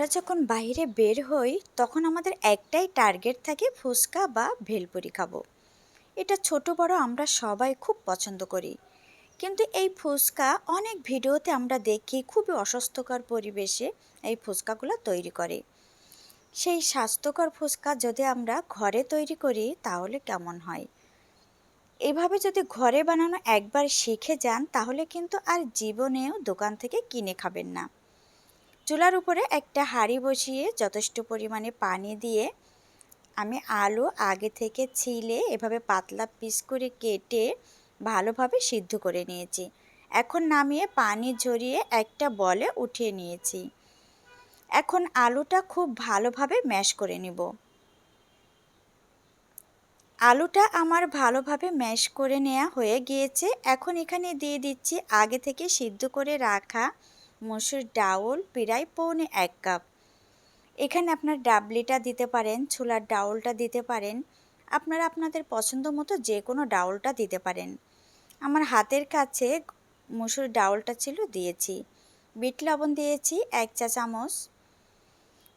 আমরা যখন বাইরে বের হই, তখন আমাদের একটাই টার্গেট থাকে ফুচকা বা ভেলপুরি খাব। এটা ছোট, বড় আমরা সবাই খুব পছন্দ করি। কিন্তু এই ফুচকা, অনেক ভিডিওতে আমরা দেখি খুবই অস্বাস্থ্যকর পরিবেশে এই ফুচকাগুলো তৈরি করে। সেই স্বাস্থ্যকর ফুচকা যদি আমরা ঘরে তৈরি করি, তাহলে কেমন হয়? এভাবে যদি ঘরে বানানো একবার শিখে যান, তাহলে কিন্তু আর জীবনেও দোকান থেকে কিনে খাবেন না। চুলার উপরে একটা হাঁড়ি বসিয়ে যথেষ্ট পরিমাণে পানি দিয়ে আমি আলু আগে থেকে ছিলে এভাবে পাতলা পিস করে কেটে ভালোভাবে সিদ্ধ করে নিয়েছি। এখন নামিয়ে পানি ঝরিয়ে একটা বলে উঠিয়ে নিয়েছি। এখন আলুটা খুব ভালোভাবে ম্যাশ করে নিব। আলুটা আমার ভালোভাবে ম্যাশ করে নেওয়া হয়ে গিয়েছে। এখন এখানে দিয়ে দিচ্ছি আগে থেকে সিদ্ধ করে রাখা মসুর ডাউল প্রায় পৌনে এক কাপ। এখানে আপনার ডাবলিটা দিতে পারেন ছোলার ডাউলটা দিতে পারেন। আপনারা আপনাদের পছন্দ মতো যে কোনো ডাউলটা দিতে পারেন। আমার হাতের কাছে মসুর ডাউলটা ছিল, দিয়েছি। বিট লবণ দিয়েছি, এক চা চামচ।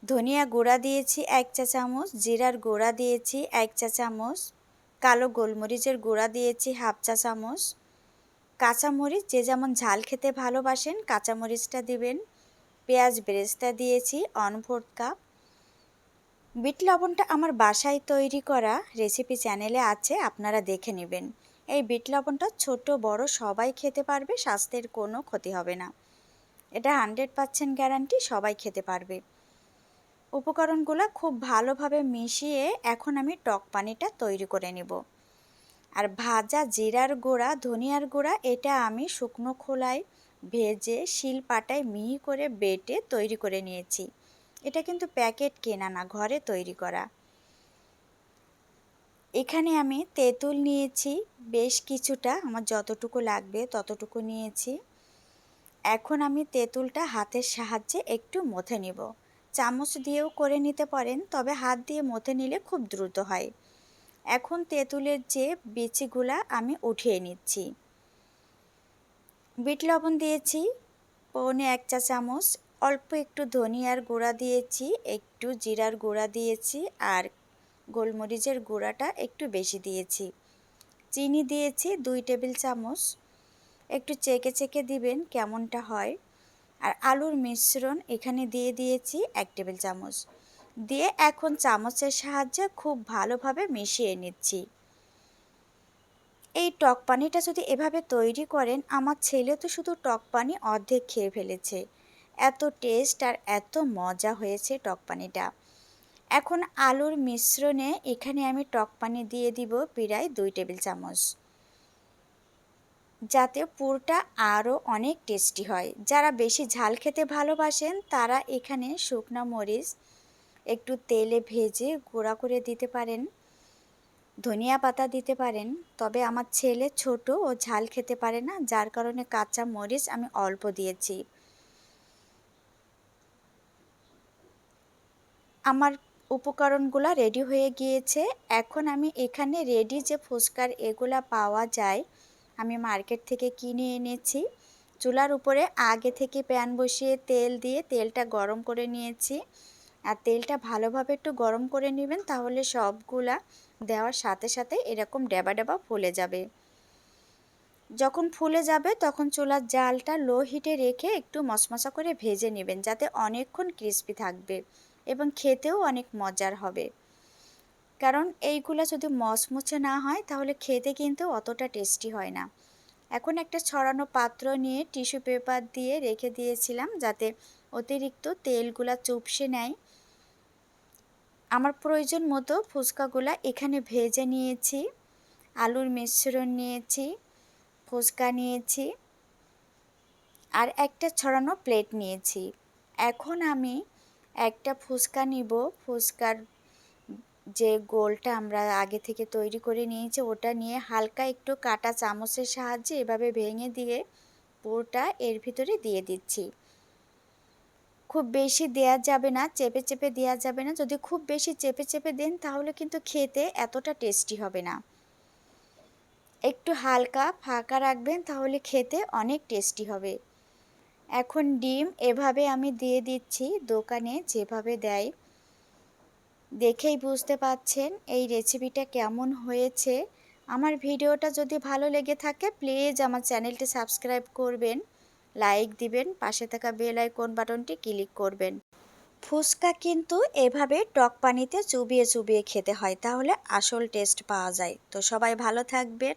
ধনিয়া গুঁড়া দিয়েছি, এক চা চামচ। জিরার গুঁড়া দিয়েছি, এক চা চামচ। কালো গোলমরিচের গুঁড়া দিয়েছি, হাফ চা চামচ। কাঁচামরিচ, যে যেমন ঝাল খেতে ভালোবাসেন, কাঁচামরিচটা দিবেন। পেঁয়াজ বেরেস্তা দিয়েছি, অন ফোর্থ কাপ বিট লবণটা আমার বাসায় তৈরি করা রেসিপি চ্যানেলে আছে, আপনারা দেখে নেবেন। এই বিট লবণটা ছোট, বড়, সবাই খেতে পারবে, স্বাস্থ্যের কোনো ক্ষতি হবে না। এটা হান্ড্রেড পার্সেন্ট গ্যারান্টি, সবাই খেতে পারবে। উপকরণগুলো খুব ভালোভাবে মিশিয়ে এখন আমি টক পানিটা তৈরি করে নেব। আর ভাজা জিরার গুঁড়া, ধনিয়ার গুঁড়া, এটা আমি শুকনো খোলায় ভেজে শিল পাটায় মিহি করে বেটে তৈরি করে নিয়েছি। এটা কিন্তু প্যাকেট কেনা না, ঘরে তৈরি করা। এখানে আমি তেঁতুল নিয়েছি, বেশ কিছুটা, আমার যতটুকু লাগবে ততটুকু নিয়েছি। এখন আমি তেঁতুলটা হাতের সাহায্যে একটু মথে নিব। চামচ দিয়েও করে নিতে পারেন, তবে হাত দিয়ে মথে নিলে খুব দ্রুত হয়। এখন তেঁতুলের যে বিচিগুলা আমি উঠিয়ে নিচ্ছি। বিট লবণ দিয়েছি, পৌনে এক চা চামচ, অল্প একটু ধনিয়ার গুঁড়া দিয়েছি, একটু জিরার গুঁড়া দিয়েছি আর গোলমরিচের গুঁড়াটা একটু বেশি দিয়েছি। চিনি দিয়েছি দুই টেবিল চামচ। একটু চেকে চেকে দিবেন কেমনটা হয়। আর আলুর মিশ্রণ এখানে দিয়ে দিয়েছি এক টেবিল চামচ। দিয়ে এখন চামচের সাহায্যে খুব ভালোভাবে মিশিয়ে নিচ্ছি। এই টক পানিটা যদি এভাবে তৈরি করেন, আমার ছেলে তো শুধু টক পানি অর্ধেক খেয়ে ফেলেছে। এত টেস্ট আর এত মজা হয়েছে টক পানিটা। এখন আলুর মিশ্রণে এখানে আমি টক পানি দিয়ে দিব প্রায় দুই টেবিল চামচ। যাতে পুরটা আরও অনেক টেস্টি হয়। যারা বেশি ঝাল খেতে ভালোবাসেন, তারা এখানে শুকনো মরিচ একটু তেলে ভেজে গুঁড়া করে দিতে পারেন, ধনিয়া পাতা দিতে পারেন। তবে আমার ছেলে ছোট, ও ঝাল খেতে পারে না, যার কারণে কাঁচা মরিচ আমি অল্প দিয়েছি। আমার উপকরণগুলো রেডি হয়ে গিয়েছে। এখন আমি এখানে রেডি যে ফুচকার এগুলা পাওয়া যায়, আমি মার্কেট থেকে কিনে এনেছি। চুলার উপরে আগে থেকে প্যান বসিয়ে তেল দিয়ে তেলটা গরম করে নিয়েছি। আর তেলটা ভালোভাবে একটু গরম করে নেবেন, তাহলে সবগুলা দেওয়ার সাথে সাথে এরকম ডেবা ডেবা ফুলে যাবে। যখন ফুলে যাবে, তখন চুলার জালটা লো হিটে রেখে একটু মশমশা করে ভেজে নেবেন, যাতে অনেকক্ষণ ক্রিস্পি থাকবে এবং খেতেও অনেক মজার হবে। কারণ এইগুলো যদি মচমচে না হয়, তাহলে খেতে কিন্তু অতটা টেস্টি হয় না। এখন একটা ছড়ানো পাত্র নিয়ে টিস্যু পেপার দিয়ে রেখে দিয়েছিলাম, যাতে অতিরিক্ত তেলগুলা চুপসে নেয়। আমার প্রয়োজন মতো ফুচকাগুলা এখানে ভেজে নিয়েছি, আলুর মিশ্রণ নিয়েছি, ফুচকা নিয়েছি আর একটা ছড়ানো প্লেট নিয়েছি। এখন আমি একটা ফুচকা নিব, ফুচকার যে গোলটা আমরা আগে থেকে তৈরি করে নিয়েছি ওটা নিয়ে হালকা একটু কাটা চামচের সাহায্যে এভাবে ভেঙে দিয়ে পুরোটা এর ভিতরে দিয়ে দিচ্ছি। খুব বেশি দেয়া যাবে না, চেপে চেপে দেওয়া যাবে না। যদি খুব বেশি চেপে চেপে দেন, তাহলে কিন্তু খেতে এতটা টেস্টি হবে না। একটু হালকা ফাঁকা রাখবেন, তাহলে খেতে অনেক টেস্টি হবে। এখন ডিম এভাবে আমি দিয়ে দিচ্ছি দোকানে যেভাবে দেয়। দেখেই বুঝতে পাচ্ছেন এই রেসিপিটা কেমন হয়েছে। আমার ভিডিওটা যদি ভালো লেগে থাকে, প্লিজ আমার চ্যানেলটি সাবস্ক্রাইব করবেন। লাইক দিবেন, পাশে থাকা বেল আইকন বাটনটি ক্লিক করবেন। ফুচকা কিন্তু এভাবে টক পানিতে চুবিয়ে চুবিয়ে খেতে হয়, তাহলে আসল টেস্ট পাওয়া যায়। তো সবাই ভালো থাকবেন।